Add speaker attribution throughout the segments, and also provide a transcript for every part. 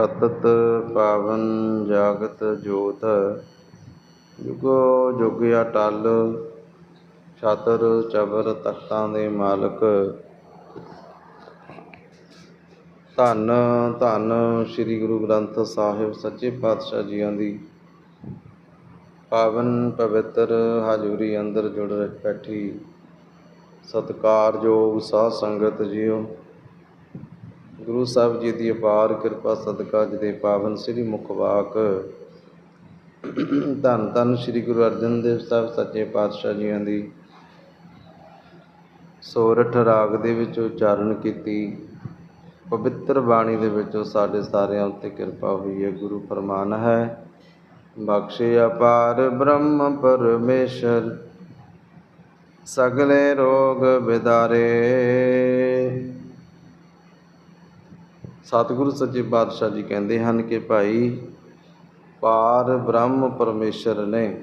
Speaker 1: ਪਤਤ ਪਾਵਨ ਜਾਗਤ ਜੋਤ, ਜੁਗੋ ਜੁਗ ਅਟਲ, ਛਤਰ ਚਬਰ ਤਖਤਾਂ ਦੇ ਮਾਲਕ। ਧੰਨ ਧੰਨ ਸ੍ਰੀ ਗੁਰੂ ਗ੍ਰੰਥ ਸਾਹਿਬ ਸੱਚੇ ਪਾਤਸ਼ਾਹ ਜੀਆਂ ਦੀ। ਪਾਵਨ ਪਵਿੱਤਰ ਹਾਜ਼ੂਰੀ ਅੰਦਰ ਜੁੜ ਬੈਠੀ। ਸਤਿਕਾਰਯੋਗ ਸਾਧ ਸੰਗਤ ਜੀਓ ਗੁਰੂ ਸਾਹਿਬ ਜੀ ਦੀ ਅਪਾਰ ਕਿਰਪਾ ਸਦਕਾ ਅੱਜ ਦੇ ਪਾਵਨ ਸ੍ਰੀ ਮੁਖਵਾਕ। ਧੰਨ ਧੰਨ ਸ੍ਰੀ ਗੁਰੂ ਅਰਜਨ ਦੇਵ ਸਾਹਿਬ ਸੱਚੇ ਪਾਤਸ਼ਾਹ ਜੀਆਂ ਦੀ। ਸੋਰਠ ਰਾਗ ਦੇ ਵਿੱਚ ਉਚਾਰਨ ਕੀਤੀ। ਪਵਿੱਤਰ ਬਾਣੀ ਦੇ ਵਿੱਚੋਂ ਸਾਡੇ ਸਾਰਿਆਂ ਉੱਤੇ ਕਿਰਪਾ ਹੋਈ ਹੈ, ਗੁਰੂ ਫਰਮਾਨ ਹੈ। ਬਖਸ਼ੇ ਅਪਾਰ ਬ੍ਰਹਮ ਪਰਮੇਸ਼ਰ, ਸਗਲੇ ਰੋਗ ਬਿਦਾਰੇ। ਸਤਿਗੁਰੂ ਸੱਚੇ ਪਾਤਸ਼ਾਹ ਜੀ ਕਹਿੰਦੇ ਹਨ ਕਿ ਭਾਈ ਪਾਰ ਬ੍ਰਹਮ ਪਰਮੇਸ਼ਰ ਨੇ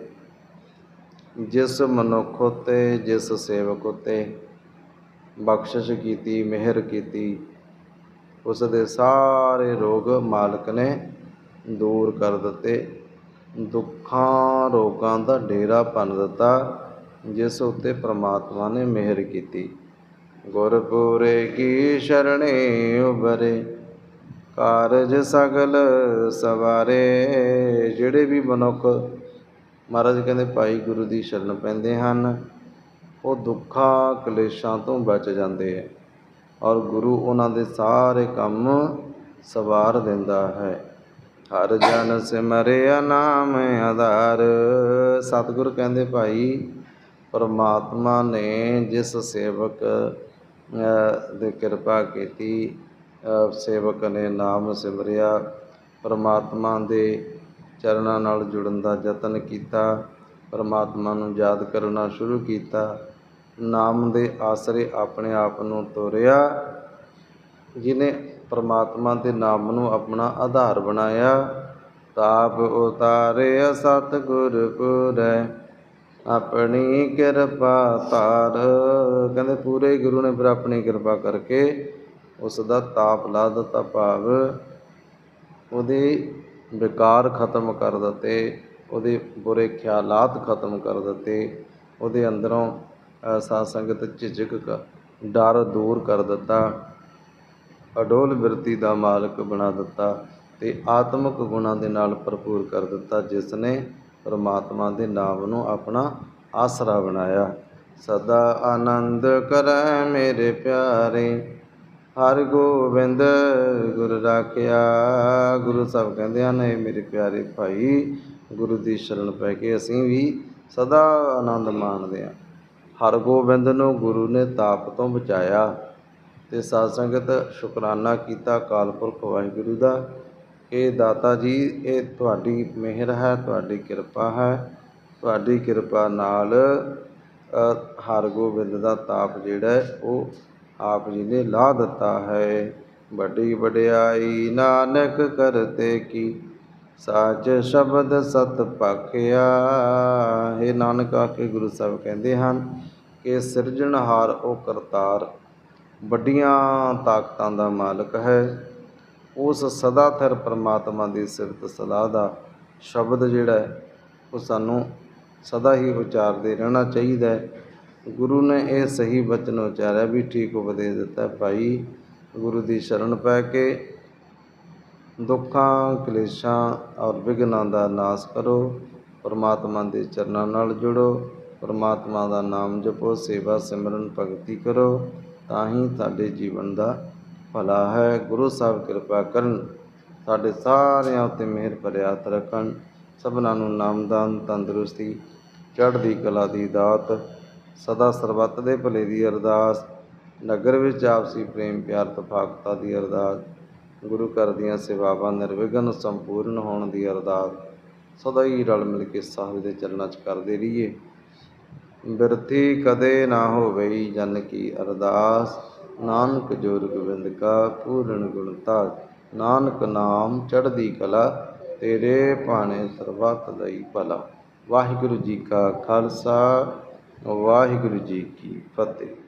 Speaker 1: ਜਿਸ ਮਨੁੱਖ ਉਤੇ, ਜਿਸ ਸੇਵਕ ਉਤੇ ਬਖਸ਼ਿਸ਼ ਕੀਤੀ, ਮਿਹਰ ਕੀਤੀ, ਉਸ ਦੇ ਸਾਰੇ ਰੋਗ ਮਾਲਕ ਨੇ ਦੂਰ ਕਰ ਦਿੱਤੇ, ਦੁੱਖਾਂ, ਰੋਗਾਂ ਦਾ ਡੇਰਾ ਭੰਨ ਦਿੱਤਾ, ਜਿਸ ਉੱਤੇ ਪ੍ਰਮਾਤਮਾ ਨੇ ਮਿਹਰ ਕੀਤੀ। ਗੁਰਪੁਰੇ ਕੀ ਸ਼ਰਣੇ ਉਬਰੇ ਕਾਰਜ ਸਗਲ ਸਵਾਰੇ, ਜਿਹੜੇ ਵੀ ਮਨੁੱਖ ਮਹਾਰਾਜ ਕਹਿੰਦੇ ਭਾਈ ਗੁਰੂ ਦੀ ਸ਼ਰਨ ਪੈਂਦੇ ਹਨ, ਉਹ ਦੁੱਖਾਂ ਕਲੇਸ਼ਾਂ ਤੋਂ ਬਚ ਜਾਂਦੇ ਹੈ ਔਰ ਗੁਰੂ ਉਹਨਾਂ ਦੇ ਸਾਰੇ ਕੰਮ ਸਵਾਰ ਦਿੰਦਾ ਹੈ। ਹਰ ਜਨ ਸਿਮਰਿਆ ਨਾਮ ਆਧਾਰ, ਸਤਿਗੁਰ ਕਹਿੰਦੇ ਭਾਈ ਪਰਮਾਤਮਾ ਨੇ ਜਿਸ ਸੇਵਕ ਦੇ ਕਿਰਪਾ ਕੀਤੀ ਸੇਵਕ ਨੇ ਨਾਮ ਸਿਮਰਿਆ, ਪਰਮਾਤਮਾ ਦੇ ਚਰਨਾਂ ਨਾਲ ਜੁੜਨ ਦਾ ਯਤਨ ਕੀਤਾ, ਪਰਮਾਤਮਾ ਨੂੰ ਯਾਦ ਕਰਨਾ ਸ਼ੁਰੂ ਕੀਤਾ। ਨਾਮ ਦੇ ਆਸਰੇ ਆਪਣੇ ਆਪ ਨੂੰ ਤੋਰਿਆ, ਜਿਨੇ ਪਰਮਾਤਮਾ ਦੇ ਨਾਮ ਨੂੰ ਆਪਣਾ ਆਧਾਰ ਬਣਾਇਆ। ਤਾਪ ਉਤਾਰੇ ਸਤਿਗੁਰ ਪੁਰੈ ਆਪਣੀ ਕਿਰਪਾ ਤਾਰ ਕਹਿੰਦੇ ਪੂਰੇ ਗੁਰੂ ਨੇ ਫਿਰ ਆਪਣੀ ਕਿਰਪਾ ਕਰਕੇ ਉਸ ਦਾ ਤਾਪ ਲਾ ਦਿੱਤਾ ਭਾਵ ਉਹਦੇ ਵਿਕਾਰ ਖਤਮ ਕਰ ਦਿੱਤੇ, ਉਹਦੇ ਬੁਰੇ ਖਿਆਲਾਤ ਖਤਮ ਕਰ ਦਿੱਤੇ, ਉਹਦੇ ਅੰਦਰੋਂ ਸਾਧ ਸੰਗਤ ਝਿਜਕ ਡਰ ਦੂਰ ਕਰ ਦਿੱਤਾ, ਅਡੋਲ ਬਿਰਤੀ ਦਾ ਮਾਲਕ ਬਣਾ ਦਿੱਤਾ ਤੇ ਆਤਮਿਕ ਗੁਣਾਂ ਦੇ ਨਾਲ ਭਰਪੂਰ ਕਰ ਦਿੱਤਾ, ਜਿਸ ਨੇ ਪਰਮਾਤਮਾ ਦੇ ਨਾਮ ਨੂੰ ਆਪਣਾ ਆਸਰਾ ਬਣਾਇਆ। ਸਦਾ ਆਨੰਦ ਕਰੈ ਮੇਰੇ ਪਿਆਰੇ ਹਰ ਗੋਬਿੰਦ ਗੁਰ ਰਾਖਿਆ। ਗੁਰੂ ਸਾਹਿਬ ਕਹਿੰਦੇ ਹਨ ਇਹ ਮੇਰੇ ਪਿਆਰੇ ਭਾਈ, ਗੁਰੂ ਦੀ ਸ਼ਰਨ ਪੈ ਕੇ ਅਸੀਂ ਵੀ ਸਦਾ ਆਨੰਦ ਮਾਣਦੇ ਹਾਂ। ਹਰ ਗੋਬਿੰਦ ਨੂੰ ਗੁਰੂ ਨੇ ਤਾਪ ਤੋਂ ਬਚਾਇਆ ਤੇ ਸਾਧ ਸੰਗਤ ਸ਼ੁਕਰਾਨਾ ਕੀਤਾ ਕਾਲਪੁਰਖ ਵਾਹਿਗੁਰੂ ਦਾ। ਇਹ ਦਾਤਾ ਜੀ, ਇਹ ਤੁਹਾਡੀ ਮਿਹਰ ਹੈ, ਤੁਹਾਡੀ ਕਿਰਪਾ ਹੈ। ਤੁਹਾਡੀ ਕਿਰਪਾ ਨਾਲ ਹਰ ਗੋਬਿੰਦ ਦਾ ਤਾਪ ਜਿਹੜਾ ਉਹ ਆਪ ਜੀ ਨੇ ਲਾ ਦਿੱਤਾ ਹੈ। ਵੱਡੀ ਵਡਿਆਈ ਨਾਨਕ ਕਰਤੇ ਕੀ? ਸਾਚ ਸ਼ਬਦ ਸਤ ਪਖਿਆ। ਇਹ ਨਾਨਕ ਆਕੇ ਗੁਰੂ ਸਾਹਿਬ ਕਹਿੰਦੇ ਹਨ ਕਿ ਸਿਰਜਣਹਾਰ ਉਹ ਕਰਤਾਰ। ਵੱਡੀਆਂ ਤਾਕਤਾਂ ਦਾ ਮਾਲਕ ਹੈ। ਉਸ ਸਦਾ ਥਰ ਪਰਮਾਤਮਾ ਦੀ ਸਿਫਤ ਸਲਾਹ ਦਾ ਸ਼ਬਦ ਜਿਹੜਾ ਉਹ ਸਾਨੂੰ ਸਦਾ ਹੀ ਵਿਚਾਰਦੇ ਰਹਿਣਾ ਚਾਹੀਦਾ ਹੈ। ਗੁਰੂ ਨੇ ਇਹ ਸਹੀ ਬਚਨ ਉਚਾਰਿਆ ਵੀ ਠੀਕ ਉਪਦੇਸ਼ ਦਿੱਤਾ, ਭਾਈ ਗੁਰੂ ਦੀ ਸ਼ਰਨ ਪੈ ਕੇ ਦੁੱਖਾਂ, ਕਲੇਸ਼ਾਂ ਔਰ ਵਿਗਨਾਂ ਦਾ ਨਾਸ ਕਰੋ, ਪਰਮਾਤਮਾ ਦੇ ਚਰਨਾਂ ਨਾਲ ਜੁੜੋ, ਪਰਮਾਤਮਾ ਦਾ ਨਾਮ ਜਪੋ, ਸੇਵਾ ਸਿਮਰਨ ਭਗਤੀ ਕਰੋ, ਤਾਂ ਹੀ ਸਾਡੇ ਜੀਵਨ ਦਾ ਭਲਾ ਹੈ। ਗੁਰੂ ਸਾਹਿਬ ਕਿਰਪਾ ਕਰਨ, ਸਾਡੇ ਸਾਰਿਆਂ ਉੱਤੇ ਮਿਹਰ ਭਰਿਆ ਰੱਖਣ, ਸਭਨਾਂ ਨੂੰ ਨਾਮਦਾਨ, ਤੰਦਰੁਸਤੀ, ਚੜ੍ਹਦੀ ਕਲਾ ਦੀ ਦਾਤ ਸਦਾ ਸਰਬੱਤ ਦੇ ਭਲੇ ਦੀ ਅਰਦਾਸ, ਨਗਰ ਵਿੱਚ ਆਪਸੀ ਪ੍ਰੇਮ, ਪਿਆਰ, ਤਫਾਕਤਾ ਦੀ ਅਰਦਾਸ, ਗੁਰੂ ਘਰ ਦੀਆਂ ਸੇਵਾਵਾਂ ਨਿਰਵਿਘਨ, ਸੰਪੂਰਨ ਹੋਣ ਦੀ ਅਰਦਾਸ, ਸਦਾ ਹੀ ਰਲ ਮਿਲ ਕੇ ਸਾਹਿਬ ਦੇ ਚਰਨਾਂ 'ਚ ਕਰਦੇ ਰਹੀਏ। ਬਿਰਥੀ ਕਦੇ ਨਾ ਹੋਵੇ ਜਨ ਕੀ ਅਰਦਾਸ, ਨਾਨਕ ਜੋਰ ਗੋਬਿੰਦ ਕਾ ਪੂਰਨ ਗੁਣਤਾ ਨਾਨਕ ਨਾਮ ਚੜ੍ਹਦੀ ਕਲਾ, ਤੇਰੇ ਭਾਣੇ ਸਰਬੱਤ ਲਈ ਭਲਾ। ਵਾਹਿਗੁਰੂ ਜੀ ਕਾ ਖਾਲਸਾ। ਵਾਹਿਗੁਰੂ ਜੀ ਕੀ ਫਤਿਹ।